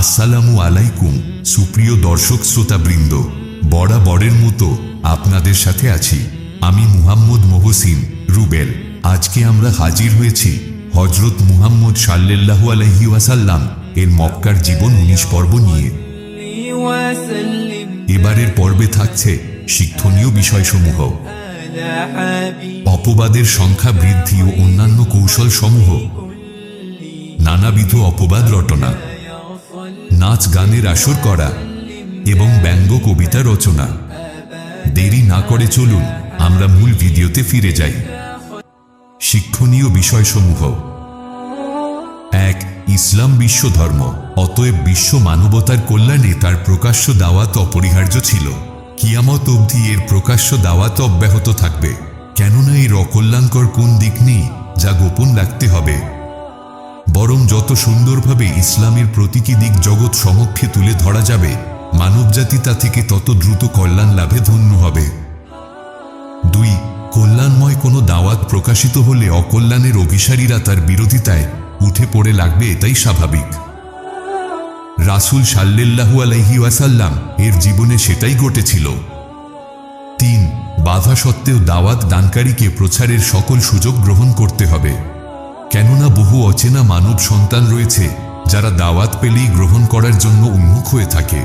আসসালামু আলাইকুম, সুপ্রিয় দর্শক শ্রোতাবৃন্দ। বরাবরের মতো আপনাদের সাথে আছি। আমি মুহাম্মদ মোহসিন রুবেল। আজকে আমরা হাজির হয়েছি হজরত মুহাম্মদ সাল্লাল্লাহু আলহি ওয়াসাল্লাম এর মক্কার জীবন উনিশ পর্ব নিয়ে। এবারের পর্বে থাকছে শিক্ষণীয় বিষয়সমূহ। অপবাদের সংখ্যা বৃদ্ধি ও অন্যান্য কৌশলসমূহ। নানাবিধ অপবাদ রটনা। নাচ গানের আসর করা এবং ব্যঙ্গ কবিতা রচনা। দেরি না করে চলুন, আমরা মূল ভিডিওতে ফিরে যাই। শিক্ষণীয় বিষয়সমূহ। এক, ইসলাম বিশ্ব ধর্ম। অতএব বিশ্ব মানবতার কল্যাণে তার প্রকাশ্য দাওয়াত অপরিহার্য ছিল। কিয়ামত অবধি এর প্রকাশ্য দাওয়াত অব্যাহত থাকবে। কেননা এর অকল্যাণকর কোন দিক নেই, যা গোপন রাখতে হবে। বরং যত সুন্দরভাবে ইসলামের প্রতীকী দিক জগৎ সমক্ষে তুলে ধরা যাবে, মানবজাতি তা থেকে তত দ্রুত কল্যাণ লাভে ধন্য হবে। দুই, কল্যাণময় কোনো দাওয়াত প্রকাশিত হলে অকল্যাণের অভিসারীরা তার বিরোধিতায় উঠে পড়ে লাগবে এটাই স্বাভাবিক। রাসূল সাল্লাল্লাহু আলাইহি ওয়াসাল্লাম এর জীবনে সেটাই ঘটেছিল। তিন, বাধা সত্ত্বেও দাওয়াত দানকারীকে প্রচারের সকল সুযোগ গ্রহণ করতে হবে। কেননা বহু অচেনা মানব সন্তান রয়েছে, যারা দাওয়াত পেলেই গ্রহণ করার জন্য উন্মুখ হয়ে থাকে।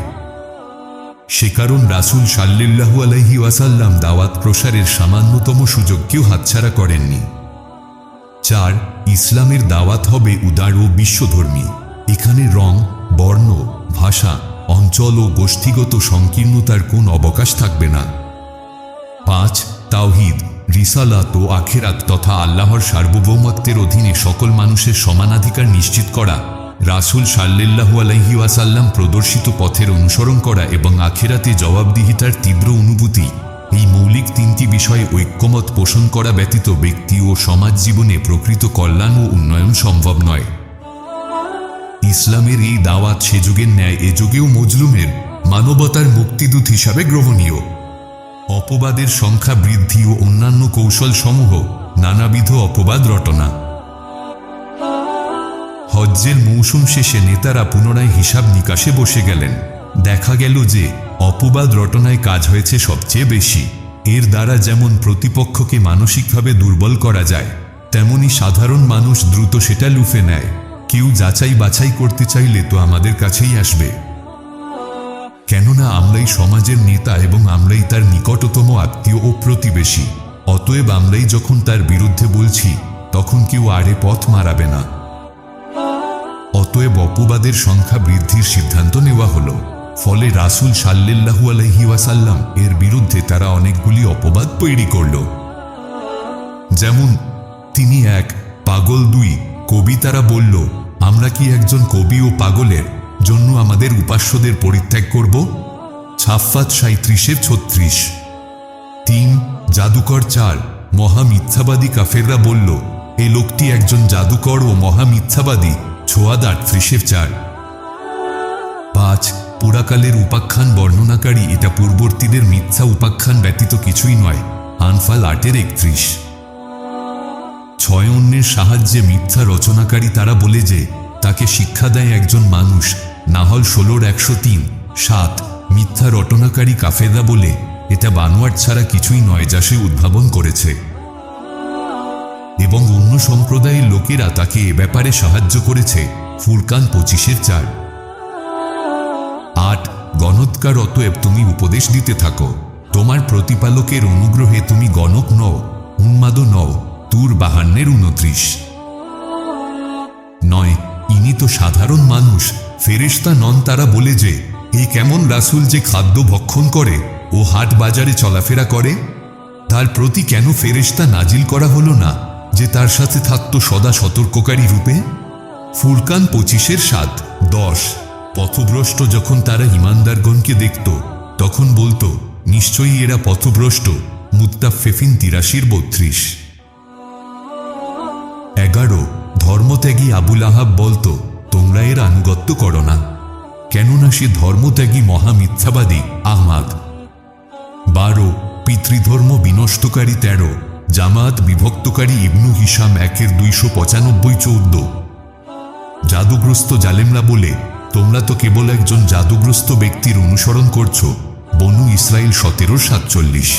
সে কারণ রাসুল সাল্লাল্লাহু আলাইহি ওয়াসাল্লাম দাওয়াত প্রসারের সামান্যতম সুযোগকেও হাতছাড়া করেননি। চার, ইসলামের দাওয়াত হবে উদার ও বিশ্বধর্মী। এখানে রং, বর্ণ, ভাষা, অঞ্চল ও গোষ্ঠীগত সংকীর্ণতার কোন অবকাশ থাকবে না। পাঁচ, তাওহিদ। রিসালাত ও আখেরাত তথা আল্লাহর সার্বভৌমত্বের অধীনে সকল মানুষের সমানাধিকার নিশ্চিত করা, রাসুল সাল্লাল্লাহু আলাইহি ওয়াসাল্লাম প্রদর্শিত পথের অনুসরণ করা এবং আখেরাতে জবাবদিহিতার তীব্র অনুভূতি, এই মৌলিক তিনটি বিষয়ে ঐক্যমত পোষণ করা ব্যতীত ব্যক্তি ও সমাজ জীবনে প্রকৃত কল্যাণ ও উন্নয়ন সম্ভব নয়। ইসলামের এই দাওয়াত সে যুগের ন্যায় এ যুগেও মজলুমের, মানবতার মুক্তিদূত হিসাবে গ্রহণীয়। অপবাদের সংখ্যা বৃদ্ধি ও অন্যান্য কৌশল সমূহ নানাবিধ অপবাদ রটনা। হজ্জের মৌসুম শেষে নেতারা পুনরায় হিসাব নিকাশে বসে গেলেন। দেখা গেল যে অপবাদ রটনায় কাজ হয়েছে সবচেয়ে বেশি। এর দ্বারা যেমন প্রতিপক্ষকে মানসিকভাবে দুর্বল করা যায়, তেমনি সাধারণ মানুষ দ্রুত সেটা লুফে নেয়। কেউ যাচাই বাছাই করতে চাইলে তো আমাদের কাছেই আসবে। কেননা আমরাই সমাজের নেতা এবং আমরাই তার নিকটতম আত্মীয় ও প্রতিবেশী। অতএব আমরাই যখন তার বিরুদ্ধে বলছি, তখন কেউ আরে পথ মারাবে না। অতএব অপবাদের সংখ্যা বৃদ্ধির সিদ্ধান্ত নেওয়া হলো। ফলে রাসূল সাল্লাল্লাহু আলাইহি ওয়াসাল্লাম এর বিরুদ্ধে তারা অনেকগুলি অপবাদ তৈরি করল। যেমন, তিনি এক পাগল দুই কবি তারা বলল, আমরা কি একজন কবি ও পাগলের? জন্য আমাদের উপাস্যদের পরিত্যাগ করব। ছাফাত সাঁত্রিশের ছত্রিশ। তিন, জাদুকর চার, মহা মিথ্যাবাদী কাফেররা বলল, এ লোকটি একজন জাদুকর ও মহা মিথ্যাবাদী, ছোয়াদ আটত্রিশের চার। পাঁচ, পুরাকালের উপাখ্যান বর্ণনাকারী এটা পূর্ববর্তীদের মিথ্যা উপাখ্যান ব্যতীত কিছুই নয়, আনফাল আটের একত্রিশ। ছয় অন্যের সাহায্যে মিথ্যা রচনাকারী তারা বলে যে, তাকে শিক্ষা দেয় একজন মানুষ নাহল ষোলোর একশো তিন, সাত, মিথ্যা রটনাকারী কাফেদা বলে, এটা বানোয়ার ছাড়া কিছুই নয় যা সে উদ্ভাবন করেছে। এবং অন্য সম্প্রদায়ের লোকেরা তাকে এ ব্যাপারে সাহায্য করেছে, ফুরকান পঁচিশের চার। আট গণৎকার অতএব তুমি উপদেশ দিতে থাকো। তোমার প্রতিপালকের অনুগ্রহে তুমি গণক নও উন্মাদ নও, তুর বাহান্নের উনত্রিশ নয় ইনি তো সাধারণ মানুষ ফেরেশতা নন তারা বলে যে এই কেমন রাসূল যে খাদ্য ভক্ষণ করে ও হাট বাজারে চলাফেরা করে? তার প্রতি কেন ফেরেশতা নাজিল করা হলো না যে তার সাথে থাকত সদা সতর্ককারী রূপে? ফুরকান পঁচিশের সাত, দশ। পথভ্রষ্ট যখন তারা ইমানদারগণকে দেখত, তখন বলতো, নিশ্চয়ই এরা পথভ্রষ্ট। মুত্তাফেফিন তিরাশির বত্রিশ। এগারো। ধর্মত্যাগী আবুল আহাব বলতো, তোমরা এর আনুগত্য করো না। কেননা সে ধর্মত্যাগী মহামিথ্যাবাদী আহমাদ। বারো, পিতৃধর্ম বিনষ্টকারী তেরো জামাত বিভক্তকারী ইবনু হিসাম একের দুইশো পঁচানব্বই চৌদ্দ। জাদুগ্রস্ত জালেমরা বলে, তোমরা তো কেবল একজন জাদুগ্রস্ত ব্যক্তির অনুসরণ করছ, বনু ইসরায়েল সতেরো সাতচল্লিশ।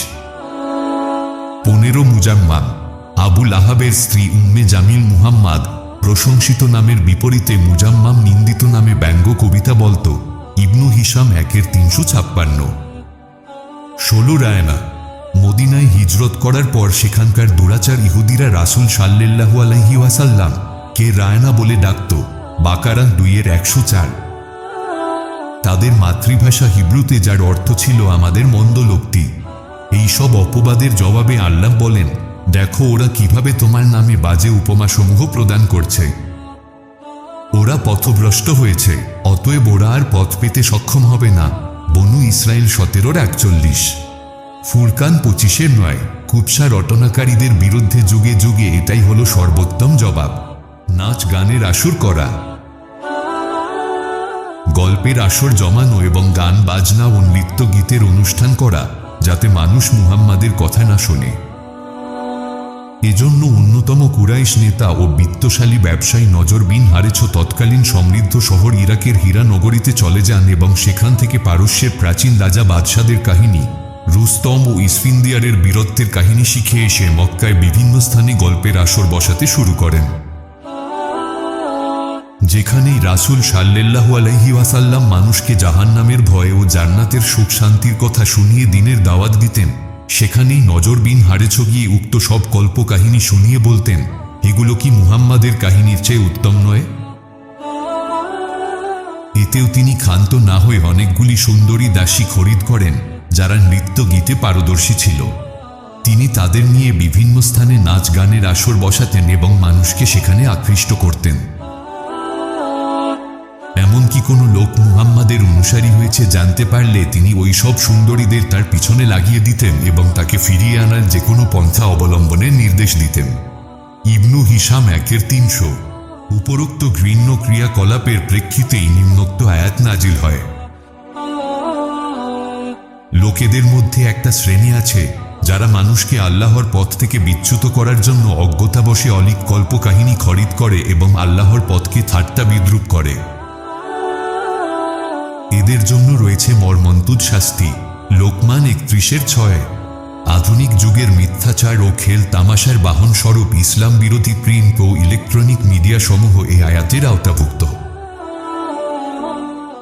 পনেরো মুজাম্মাম আবুল আহাবের স্ত্রী উম্মে জামিল মুহাম্মাদ প্রশংসিত নামের বিপরীতে মুজাম্মাম নিন্দিত নামে ব্যঙ্গ কবিতা বলত ইবনু হিসাম একের তিনশো ছাপ্পান্ন। ষোলো রায়না, মদিনায় হিজরত করার পর সেখানকার দুরাচার ইহুদিরা রাসুল সাল্লাল্লাহু আলাইহি ওয়াসাল্লাম কে রায়না বলে ডাকত বাকারা দুইয়ের একশো চার। তাদের মাতৃভাষা হিব্রুতে যার অর্থ ছিল আমাদের মন্দ লোকটি। এই সব অপবাদের জবাবে আল্লাহ বলেন দেখো ওরা কীভাবে তোমার নামে বাজে উপমাসমূহ প্রদান করছে। ওরা পথভ্রষ্ট হয়েছে, অতএব ওরা আর পথ পেতে সক্ষম হবে না। বনু ইসরায়েল সতেরোর একচল্লিশ। ফুরকান পঁচিশের নয়, কুৎসা রটনাকারীদের বিরুদ্ধে যুগে যুগে এটাই হলো সর্বোত্তম জবাব। নাচ গানের আসর করা। গল্পের আসর জমানো এবং গান বাজনা ও নৃত্য গীতের অনুষ্ঠান করা, যাতে মানুষ মুহাম্মাদের কথা না শোনে। এজন্য অন্যতম কুরাইশ নেতা ও বিত্তশালী ব্যবসায়ী নজর বিন হারেছ তৎকালীন সমৃদ্ধ শহর ইরাকের হীরা নগরীতে চলে যান এবং সেখান থেকে পারস্যের প্রাচীন রাজা বাদশাদের কাহিনী, রুস্তম ও ইসফিন্দিয়ারের বীরত্বের কাহিনী শিখে এসে মক্কায় বিভিন্ন স্থানে গল্পের আসর বসাতে শুরু করেন। যেখানেই রাসুল সাল্লাল্লাহু আলাইহি ওয়াসাল্লাম মানুষকে জাহান্নামের ভয় ও জান্নাতের সুখ শান্তির কথা শুনিয়ে দিনের দাওয়াত দিতেন সেখানেই নজর বিন হারেছ গিয়ে উক্ত সব কল্পকাহিনী শুনিয়ে বলতেন, এগুলো কি মুহাম্মাদের কাহিনীর চেয়ে উত্তম নয়? এতেও তিনি ক্ষান্ত না হয়ে অনেকগুলি সুন্দরী দাসী খরিদ করেন, যারা নৃত্য গীতে পারদর্শী ছিল। তিনি তাদের নিয়ে বিভিন্ন স্থানে নাচ গানের আসর বসাতেন এবং মানুষকে সেখানে আকৃষ্ট করতেন। এমনকি কোনো লোক মুহাম্মাদের অনুসারী হয়েছে জানতে পারলে তিনি ওই সব সুন্দরীদের তার পিছনে লাগিয়ে দিতেন এবং তাকে ফিরিয়ে আনার যে কোনো পন্থা অবলম্বনের নির্দেশ দিতেন। ইবনু হিসাম একের তিনশো। উপরোক্ত ঘৃণ্য ক্রিয়াকলাপের প্রেক্ষিতেই নিম্নোক্ত আয়াত নাজিল হয়। লোকেদের মধ্যে একটা শ্রেণি আছে, যারা মানুষকে আল্লাহর পথ থেকে বিচ্যুত করার জন্য অজ্ঞতাবশে অলিক কল্পকাহিনী খরিদ করে এবং আল্লাহর পথকে ঠাট্টা বিদ্রুপ করে। এদের জন্য রয়েছে মর্মন্তুদ শাস্তি। লোকমান একত্রিশের ছয়। আধুনিক যুগের মিথ্যাচার ও খেল তামাশার বাহন স্বরূপ ইসলাম বিরোধী প্রিন্ট ও ইলেকট্রনিক মিডিয়া সমূহ এই আয়াতের আওতাভুক্ত।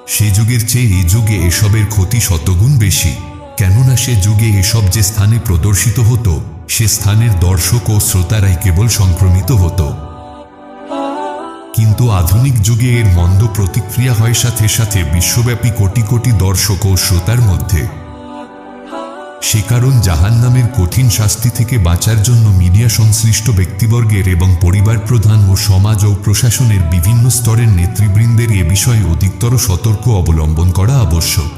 সে যুগের চেয়ে এই যুগে এসবের ক্ষতি শতগুণ বেশি। কেননা সে যুগে এসব যে স্থানে প্রদর্শিত হতো, সে স্থানের দর্শক ও শ্রোতারাই কেবল সংক্রমিত হতো। কিন্তু আধুনিক যুগে এর মন্দ প্রতিক্রিয়া হয় সাথে সাথে বিশ্বব্যাপী কোটি কোটি দর্শক ও শ্রোতার মধ্যে। সে কারণ জাহান নামের কঠিন শাস্তি থেকে বাঁচার জন্য মিডিয়া সংশ্লিষ্ট ব্যক্তিবর্গের এবং পরিবার প্রধান ও সমাজ ও প্রশাসনের বিভিন্ন স্তরের নেতৃবৃন্দের এ বিষয়ে অধিকতর সতর্ক অবলম্বন করা আবশ্যক।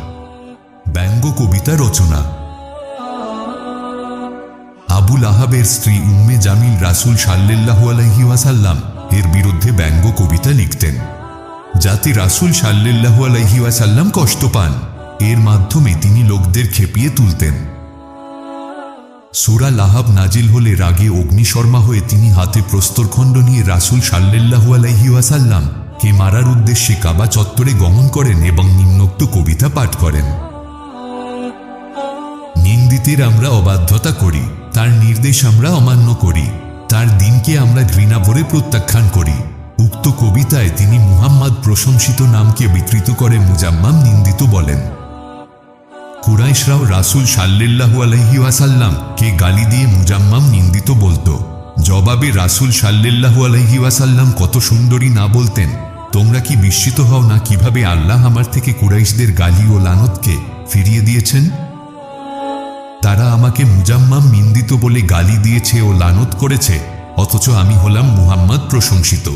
ব্যঙ্গ কবিতা রচনা। আবুল আহাবের স্ত্রী উম্মে জামিল রাসুল সাল্লাল্লাহু আলাইহি ওয়াসাল্লাম এর বিরুদ্ধে ব্যঙ্গ কবিতা লিখতেন। যাতে রাসুল সাল্লাল্লাহু আলাইহি ওয়াসাল্লাম কষ্ট পান, এর মাধ্যমে তিনি লোকদের খেপিয়ে তুলতেন। সুরা লাহাব নাজিল হলে রাগে অগ্নিশর্মা হয়ে তিনি হাতে প্রস্তরখণ্ড নিয়ে রাসুল সাল্লাল্লাহু আলাইহি ওয়াসাল্লাম কে মারার উদ্দেশ্যে কাবা চত্বরে গমন করেন এবং নিম্নোক্ত কবিতা পাঠ করেন। নিন্দিতের আমরা অবাধ্যতা করি। তার নির্দেশ আমরা অমান্য করি। তার দিনকে আমরা ঘৃণা ভরে প্রত্যাখ্যান করি। উক্ত কবিতায় তিনি মুহাম্মদ প্রশংসিত নামকে বিকৃত করে মুজাম্মাম নিন্দিত বলেন। কুরাইশরাও রাসুল ওয়াসাল্লাম কে গালি দিয়ে মুজাম্মাম নিন্দিত বলতো। জবাবে রাসুল সাল্লাল্লাহু আলহি ওয়াসাল্লাম কত সুন্দরী না বলতেন, তোমরা কি বিস্মিত হও না কীভাবে আল্লাহ আমার থেকে কুরাইশদের গালি ও লানতকে ফিরিয়ে দিয়েছেন? তারা আমাকে মুজাম্মাম নিন্দিত বলে গালি দিয়েছে ও লানত করেছে, অথচ আমি হলাম মুহাম্মদ প্রশংসিত।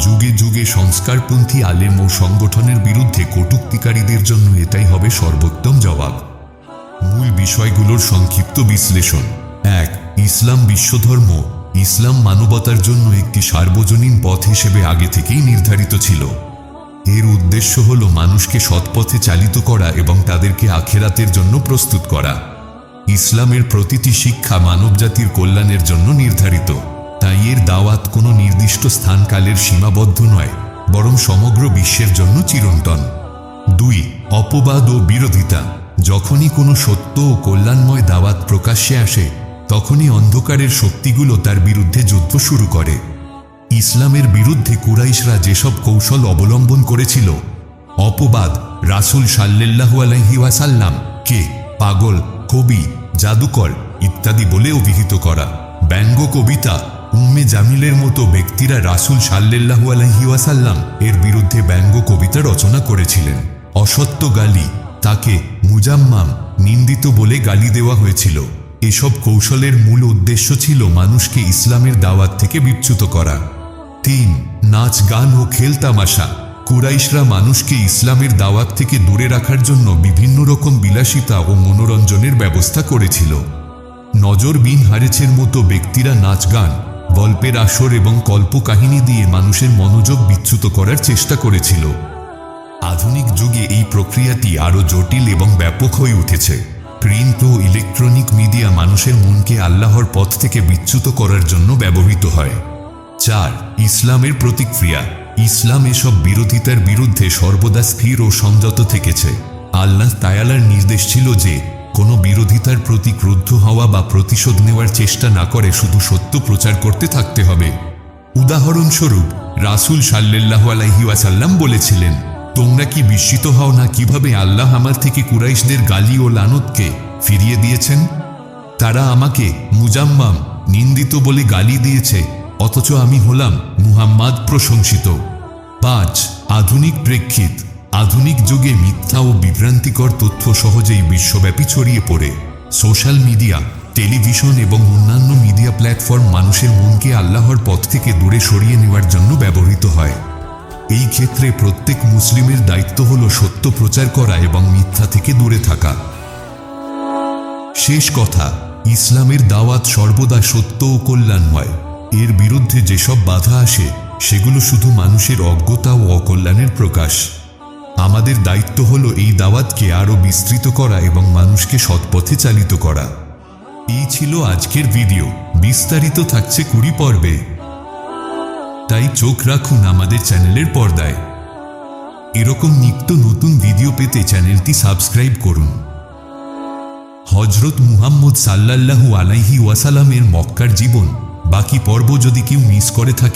যুগে যুগে সংস্কারপন্থী আলেম ও সংগঠনের বিরুদ্ধে কটুক্তিকারীদের জন্য এটাই হবে সর্বোত্তম জবাব। মূল বিষয়গুলোর সংক্ষিপ্ত বিশ্লেষণ। এক, ইসলাম বিশ্বধর্ম। ইসলাম মানবতার জন্য একটি সার্বজনীন পথ হিসেবে আগে থেকেই নির্ধারিত ছিল। এর উদ্দেশ্য হল মানুষকে সৎপথে চালিত করা এবং তাদেরকে আখেরাতের জন্য প্রস্তুত করা। ইসলামের প্রতিটি শিক্ষা মানবজাতির কল্যাণের জন্য নির্ধারিত। তাই এর দাওয়াত কোনো নির্দিষ্ট স্থানকালের সীমাবদ্ধ নয়, বরং সমগ্র বিশ্বের জন্য চিরন্তন। দুই, অপবাদ ও বিরোধিতা। যখনই কোনো সত্য ও কল্যাণময় দাওয়াত প্রকাশ্যে আসে, তখনই অন্ধকারের শক্তিগুলো তার বিরুদ্ধে যুদ্ধ শুরু করে। ইসলামের বিরুদ্ধে কুরাইশরা যেসব কৌশল অবলম্বন করেছিল, অপবাদ রাসুল সাল্লাল্লাহু আলাইহি ওয়াসাল্লাম, কে, পাগল, কবি, জাদুকর ইত্যাদি বলে অভিহিত করা। ব্যঙ্গ কবিতা উম্মে জামিলের মতো ব্যক্তিরা রাসুল সাল্লাল্লাহু আলাইহি ওয়াসাল্লাম এর বিরুদ্ধে ব্যঙ্গ কবিতা রচনা করেছিলেন। অসত্য গালি তাকে মুজাম্মাম, নিন্দিত বলে গালি দেওয়া হয়েছিল। এসব কৌশলের মূল উদ্দেশ্য ছিল মানুষকে ইসলামের দাওয়াত থেকে বিচ্যুত করা। তিন, নাচ, গান ও খেলতামাশা কুরাইশরা মানুষকে ইসলামের দাওয়াত থেকে দূরে রাখার জন্য বিভিন্ন রকম বিলাসিতা ও মনোরঞ্জনের ব্যবস্থা করেছিল। নজর বিন হারেছের মতো ব্যক্তিরা নাচ, গান, গল্পের আসর এবং কল্পকাহিনী দিয়ে মানুষের মনোযোগ বিচ্যুত করার চেষ্টা করেছিল। আধুনিক যুগে এই প্রক্রিয়াটি আরও জটিল এবং ব্যাপক হয়ে উঠেছে। প্রিন্ট ও ইলেকট্রনিক মিডিয়া মানুষের মনকে আল্লাহর পথ থেকে বিচ্যুত করার জন্য ব্যবহৃত হয়। চার, ইসলামের প্রতিক্রিয়া। ইসলাম এসব বিরোধিতার বিরুদ্ধে সর্বদা স্থির ও সংযত থেকেছে। আল্লাহ তায়ালার নির্দেশ ছিল যে, কোনো বিরোধিতার প্রতি ক্রুদ্ধ হওয়া বা প্রতিশোধ নেওয়ার চেষ্টা না করে শুধু সত্য প্রচার করতে থাকতে হবে। উদাহরণস্বরূপ, রাসূল সাল্লাল্লাহু আলাইহি ওয়াসাল্লাম বলেছিলেন, তোমরা কি বিস্মিত হও না কীভাবে আল্লাহ আমার থেকে কুরাইশদের গালি ও লানতকে ফিরিয়ে দিয়েছেন? তারা আমাকে মুজাম্মাম, নিন্দিত বলে গালি দিয়েছে। অথচ আমি হলাম মুহাম্মাদ প্রশংসিত। পাঁচ, আধুনিক প্রেক্ষিত। আধুনিক যুগে মিথ্যা ও বিভ্রান্তিকর তথ্য সহজেই বিশ্বব্যাপী ছড়িয়ে পড়ে। সোশ্যাল মিডিয়া, টেলিভিশন এবং অন্যান্য মিডিয়া প্ল্যাটফর্ম মানুষের মনকে আল্লাহর পথ থেকে দূরে সরিয়ে নেওয়ার জন্য ব্যবহৃত হয়। এই ক্ষেত্রে প্রত্যেক মুসলিমের দায়িত্ব হল সত্য প্রচার করা এবং মিথ্যা থেকে দূরে থাকা। শেষ কথা, ইসলামের দাওয়াত সর্বদা সত্য ও কল্যাণময়। এর বিরুদ্ধে যেসব বাধা আসে, সেগুলো শুধু মানুষের অজ্ঞতা ও অকল্যাণের প্রকাশ। আমাদের দায়িত্ব হল এই দাওয়াতকে আরও বিস্তৃত করা এবং মানুষকে সৎপথে চালিত করা। এই ছিল আজকের ভিডিও। বিস্তারিত থাকছে কুড়ি পর্বে। তাই চোখ রাখুন আমাদের চ্যানেলের পর্দায়। এরকম নিত্য নতুন ভিডিও পেতে চ্যানেলটি সাবস্ক্রাইব করুন। হজরত মুহাম্মদ সাল্লাল্লাহু আলাইহি ওয়াসালামের মক্কার জীবন। বাকি পর্ব যদি কেউ মিস করে থাকেন